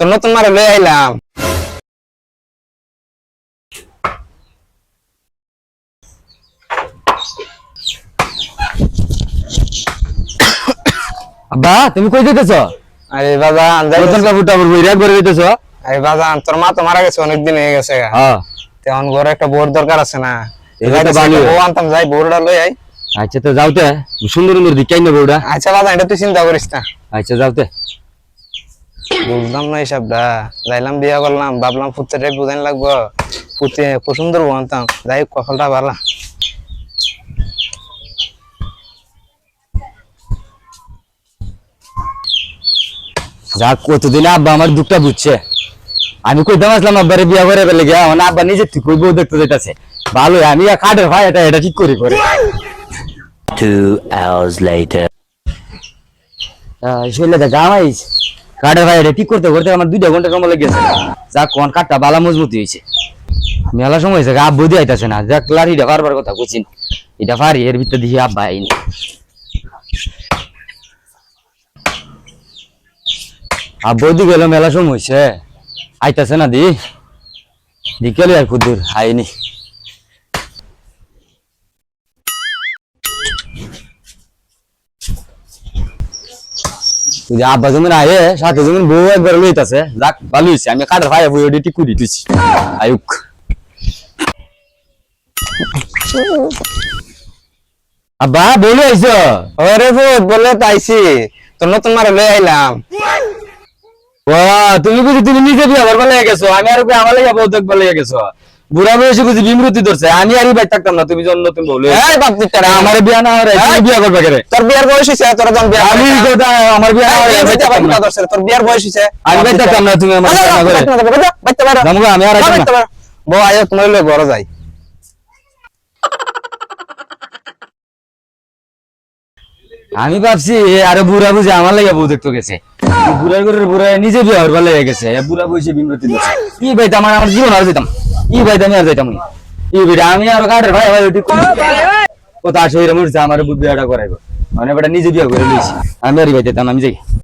তো নতুন মারে লই আইলাম। আব্বা তুমি কই যেতেছ আরে বাবা নতুন কাপড় টাপড় বইরা একবার যেতেছ আরে বাবা তোর মা তো মারা গেছে অনেকদিন হয়ে গেছে হ্যাঁ তেমন ঘরে একটা বোর দরকার আছে না। বউ আনতাম যাই বোরটা লই আই আচ্ছা তো যাওতে সুন্দর সুন্দর দিকাই নেব ওটা আচ্ছা বাবা এটা তুই চিন্তা করিস না। আচ্ছা যাওতে বুঝলাম না হিসাবটা যাইলাম বিয়া করলাম ভাবলাম ফুটতে বুঝাইন লাগবো। ফুটে খুব সুন্দর বউ আনতাম। যাই কখলটা পারলাম যা কতদিন আব্বা আমার দুঃখটা বুঝছে। আমি কইতাম আসলাম আব্বারে বিয়া করে ফেলে গিয়া। আমার আব্বা নিজে ঠিক কই বউ দেখতে যাইতাছে। ভালো আমি কাঠের ভাই এটা এটা ঠিক করি করে Two hours later. শুনলে তো গামাইস কাঠের ভাই এটা ঠিক করতে করতে আমার দুইটা ঘণ্টা সময় লেগেছে যা কোন কাঠটা বালা মজবুতি হয়েছে। মেলা সময় হয়েছে আব্বু দিয়ে আইতাছে না। যা ক্লারিটা বারবার কথা কইছিন এটা পারি এর ভিতরে দিয়ে আব্বা আইনি। আব্বু দি গেল মেলা সময় হয়েছে। আইতাছে না দি? দি গেলে আর কুদুর আইনি। আব্বা যেমন আয়ে সাথে যেমন বউ একবার লইতাছে। যাক ভালো হয়েছে আমি ভাই বই ওটি আয়ুক। আব্বা বলে আইছো? ফুট বলে তো আইছি। তো নতুন মারে লই আইলাম। ও তুমি বুঝি তুমি নিজে বিয়ে করবার লেগে গেছো? আমি আর আমার লেগে বউ দেখবার লেগে গেছো? বুড়া বয়সে বুঝি বিমৃতি ধরছে আমি আর বাইর থাকতাম না তুমি যখন নতুন বলে। এই বাপ দিটারে আমার বিয়া না হরে তুমি বিয়া করবে কেরে? তোর বিয়ার বয়স হইছে তোর যখন বিয়া আমি কথা আমার বিয়া না হরে আমি থাকতাম না। দর্শক, তোর বিয়ার বয়স হইছে। আমি বাইর থাকতাম না তুমি আমার বিয়া না করে বাচ্চা বাইরে জামগো আমি আর আইতাম না। বউ আয়ো তোমার লই বড় যাই আমি ভাবছি এ আরে বুড়া বুঝে আমার লাগে বউ দেখতে গেছে। বুড়ার করে বুড়া নিজে বিয়ে হওয়ার লেগে গেছে বুড়া বসে বিমৃতি দিচ্ছে ই ভাই আমার আমার জীবন আর যেতাম। আমি আর যাইতাম ভাই ভাই করাইব। মানে নিজে বিয়া করে আমি আর আমি যাই।